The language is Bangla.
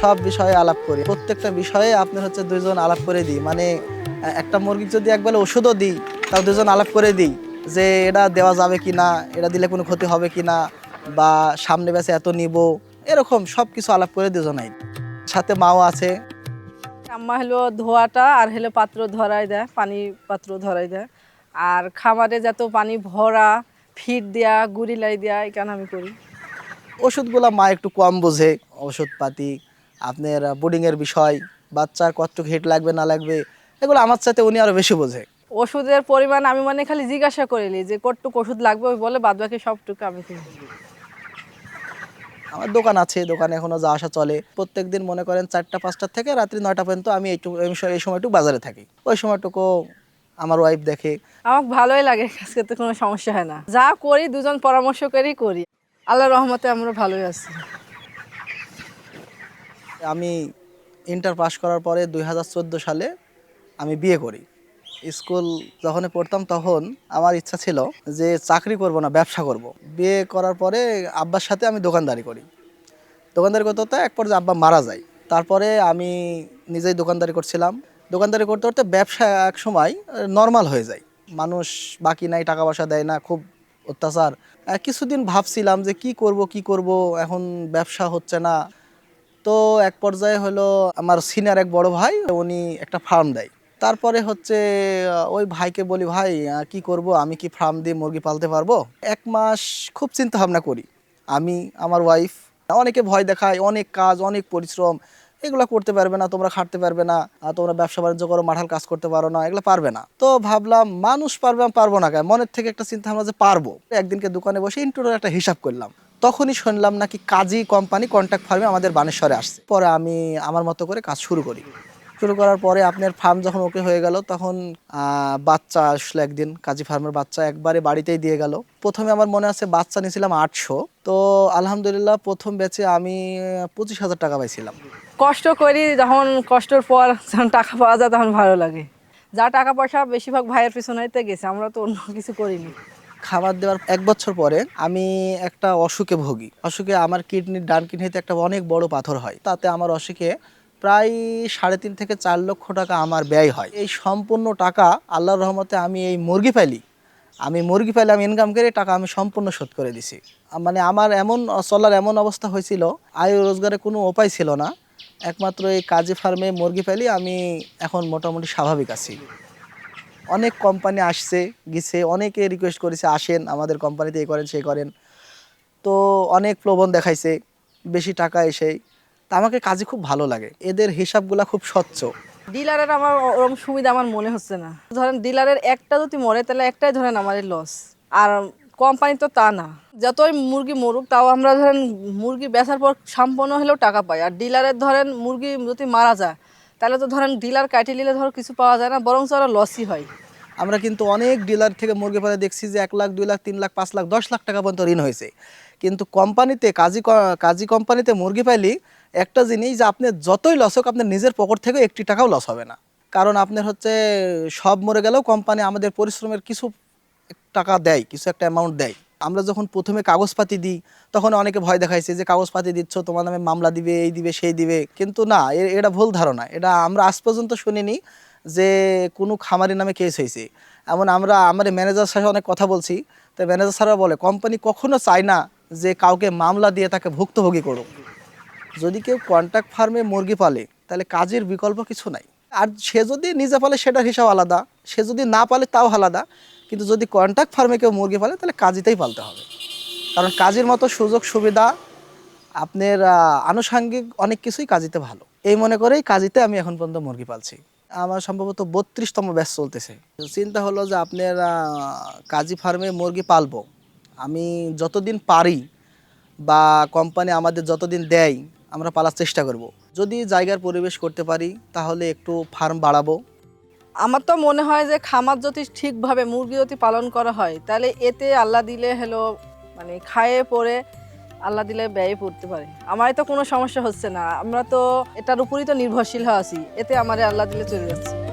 সব বিষয়ে আলাপ করি। প্রত্যেকটা বিষয়ে আপনার হচ্ছে দুজন আলাপ করে দিই। মানে একটা মুরগির যদি একবেলা ওষুধও দিই তাও দুজন আলাপ করে দিই যে এটা দেওয়া যাবে কি না এটা দিলে কোনো ক্ষতি হবে কি না বা সামনে বেছে এত নিব এরকম সব কিছু আলাপ করে দুজনাই। সাথে মাও আছে। আম্মা হলো ধোয়াটা আর হলো পাত্র ধরাই দেয় পানি পাত্র ধরাই দেয়। আর খামারে যত পানি ভরা ফিট দেয়া গুড়ি লাই দেয়া এখানে আমি করি। ওষুধগুলো মা একটু কম বোঝে ওষুধপাতি আপনার বোর্ডিংয়ের বিষয় বাচ্চার কতটুকু হিট লাগবে না লাগবে এগুলো আমার সাথে উনি আরও বেশি বোঝে। ওষুধের পরিমাণ আমি মানে খালি জিজ্ঞাসা করিলি যে কতটুকু ওষুধ লাগবে ওই বলে বাদ বাকি সবটুকু আমি কিনি আমার দোকান আছে দোকানে এখনও যা আসা চলে। প্রত্যেক দিন মনে করেন চারটা পাঁচটা থেকে রাত্রি নয়টা পর্যন্ত আমি এইটুকু এই সময়- এই সময়টুকু বাজারে থাকি। ওই সময়টুকু আমার ওয়াইফ দেখে। আমার ভালোই লাগে কাজ করতে কোনো সমস্যা হয় না। যা করি দুজন পরামর্শ করেই করি। আল্লাহ রহমতে আমরা ভালোই আছি। আমি ইন্টার পাস করার পরে দু হাজার চোদ্দ সালে আমি বিয়ে করি। স্কুল যখন পড়তাম তখন আমার ইচ্ছা ছিল যে চাকরি করব না, ব্যবসা করব। বিয়ে করার পরে আব্বার সাথে আমি দোকানদারি করি। দোকানদারি করতে করতে এক পর্যায়ে আব্বা মারা যায়। তারপরে আমি নিজেই দোকানদারি করছিলাম। দোকানদারি করতে করতে ব্যবসা এক সময় নর্মাল হয়ে যায়। মানুষ বাকি নাই, টাকা পয়সা দেয় না, খুব অত্যাচার। কিছুদিন ভাবছিলাম যে কি করব কি করব, এখন ব্যবসা হচ্ছে না। তো এক পর্যায়ে হলো আমার সিনিয়র এক বড় ভাই, উনি একটা ফার্ম দেয়। তারপরে হচ্ছে ওই ভাইকে বলি, ভাই কি করব? আমি কি ফার্ম দিয়ে মুরগি পালতে পারব? এক মাস খুব চিন্তা ভাবনা করি। আমি, আমার ওয়াইফ অনেকে ভয় দেখায়, অনেক কাজ, অনেক পরিশ্রম, এগুলো করতে পারবে না, তোমরা খাটতে পারবে না তোমরা ব্যবসা বাণিজ্য করো, মাঠাল কাজ করতে পারো না, এগুলো পারবে না। তো ভাবলাম, মানুষ পারবে আমি পারব না কেন? মনের থেকে একটা চিন্তা ভাবনা যে পারব। একদিনকে দোকানে বসে ইন্টুরের একটা হিসাব করলাম। তখনই শুনলাম নাকি কাজী কোম্পানি কন্ট্যাক্ট ফার্মে আমাদের বানেশ্বরে আসছে। পরে আমি আমার মতো করে কাজ শুরু করি। শুরু করার পরে আপনার ফার্ম যখন ওকে হয়ে গেল, তখন বাচ্চা আসলো একদিন, কাজী ফার্মের বাচ্চা একবারে বাড়িতেই দিয়ে গেল। প্রথমে আমার মনে আছে বাচ্চা নিয়েছিলাম আটশো। তো আলহামদুলিল্লাহ প্রথম বেচে আমি পঁচিশ হাজার টাকা পাইছিলাম। কষ্ট করি, যখন কষ্টের পর যখন টাকা পাওয়া যায় তখন ভালো লাগে। যা টাকা পয়সা বেশিরভাগ ভাইয়ের পিছনেতে গেছে, আমরা তো অন্য কিছু করিনি। খাবার দেওয়ার এক বছর পরে আমি একটা অসুখে ভুগি। অসুখে আমার কিডনির, ডান কিডনিতে একটা অনেক বড় পাথর হয়। তাতে আমার অসুখে প্রায় সাড়ে তিন থেকে চার লক্ষ টাকা আমার ব্যয় হয়। এই সম্পূর্ণ টাকা আল্লাহর রহমতে আমি এই মুরগি ফেলি আমি মুরগি পাইলে আমি ইনকাম করে টাকা আমি সম্পূর্ণ শোধ করে দিছি। মানে আমার এমন, চলার এমন অবস্থা হয়েছিল, আয় রোজগারে কোনো উপায় ছিল না। একমাত্র এই কাজী ফার্মে মুরগি ফেলি আমি এখন মোটামুটি স্বাভাবিক আছি। অনেক কোম্পানি আসছে, গেছে, অনেকে রিকোয়েস্ট করেছে, আসেন, আমাদের কোম্পানিতে এই করেন, সে করেন। তো অনেক প্রলোভন দেখাইছে, বেশি টাকা এসেই তা আমাকে কাজে খুব ভালো লাগে, এদের হিসাবগুলা খুব স্বচ্ছ। ডিলারের আমার ওরকম সুবিধা আমার মনে হচ্ছে না। ধরেন ডিলারের একটা যদি মরে, তাহলে একটাই ধরেন আমাদের লস আর কোম্পানি তো তা না। যতই মুরগি মরুক, তাও আমরা ধরেন মুরগি বেচার পর সম্পন্ন হলেও টাকা পাই। আর ডিলারের ধরেন মুরগি যদি মারা যায় তাহলে তো ধরেন ডিলার কাটিয়ে নিলে ধর কিছু পাওয়া যায় না বরং আরও লসই হয়। আমরা কিন্তু অনেক ডিলার থেকে মুরগি পালে দেখছি যে এক লাখ, দুই লাখ, তিন লাখ, পাঁচ লাখ, দশ লাখ টাকা পর্যন্ত ঋণ হয়েছে। কিন্তু কোম্পানিতে কাজী কাজী কোম্পানিতে মুরগি পাইলি একটা জিনিস যে আপনি যতই লস হোক, আপনার নিজের পকেট থেকে একটি টাকাও লস হবে না। কারণ আপনার হচ্ছে সব মরে গেলেও কোম্পানি আমাদের পরিশ্রমের কিছু টাকা দেয়, কিছু একটা অ্যামাউন্ট দেয়। আমরা যখন প্রথমে কাগজপাতি দিই, তখন অনেকে ভয় দেখাইছে যে কাগজপাতি দিচ্ছ, তোমার নামে মামলা দিবে, এই দিবে, সেই দিবে। কিন্তু না এটা ভুল ধারণা। এটা আমরা আজ পর্যন্ত শুনিনি যে কোনো খামারি নামে কেস হয়েছে। এমন আমরা আমাদের ম্যানেজার সাথে অনেক কথা বলছি। তো ম্যানেজার স্যাররা বলে কোম্পানি কখনো চায় না যে কাউকে মামলা দিয়ে তাকে ভুক্তভোগী করুক। যদি কেউ কন্ট্রাক্ট ফার্মে মুরগি পালে, তাহলে কাজের বিকল্প কিছু নাই। আর সে যদি নিজে পালে, সেটার হিসাব আলাদা। সে যদি না পালে, তাও আলাদা। কিন্তু যদি কন্ট্রাক্ট ফার্মে কেউ মুরগি পালে, তাহলে কাজিতেই পালতে হবে। কারণ কাজের মতো সুযোগ সুবিধা, আপনার আনুষাঙ্গিক অনেক কিছুই কাজিতে ভালো। এই মনে করেই কাজিতে আমি এখন পর্যন্ত মুরগি পালছি। আমার সম্ভবত বত্রিশতম ব্যাচ চলতেছে। চিন্তা হলো যে আপনার কাজী ফার্মে মুরগি পালবো। আমি যতদিন পারি বা কোম্পানি আমাদের যতদিন দেয়, আমরা পালার চেষ্টা করব। যদি জায়গার পরিবেশ করতে পারি, তাহলে একটু ফার্ম বাড়াবো। আমার তো মনে হয় যে খামার যদি ঠিকভাবে মুরগি যদি পালন করা হয়, তাহলে এতে আল্লাহ দিলে হলো মানে খায়ে পরে আল্লাহ দিলে ব্যয় পড়তে পারে। আমার তো কোনো সমস্যা হচ্ছে না। আমরা তো এটার উপরই তো নির্ভরশীল হয়ে আছি। এতে আমার আল্লাহ দিলে চলে যাচ্ছে।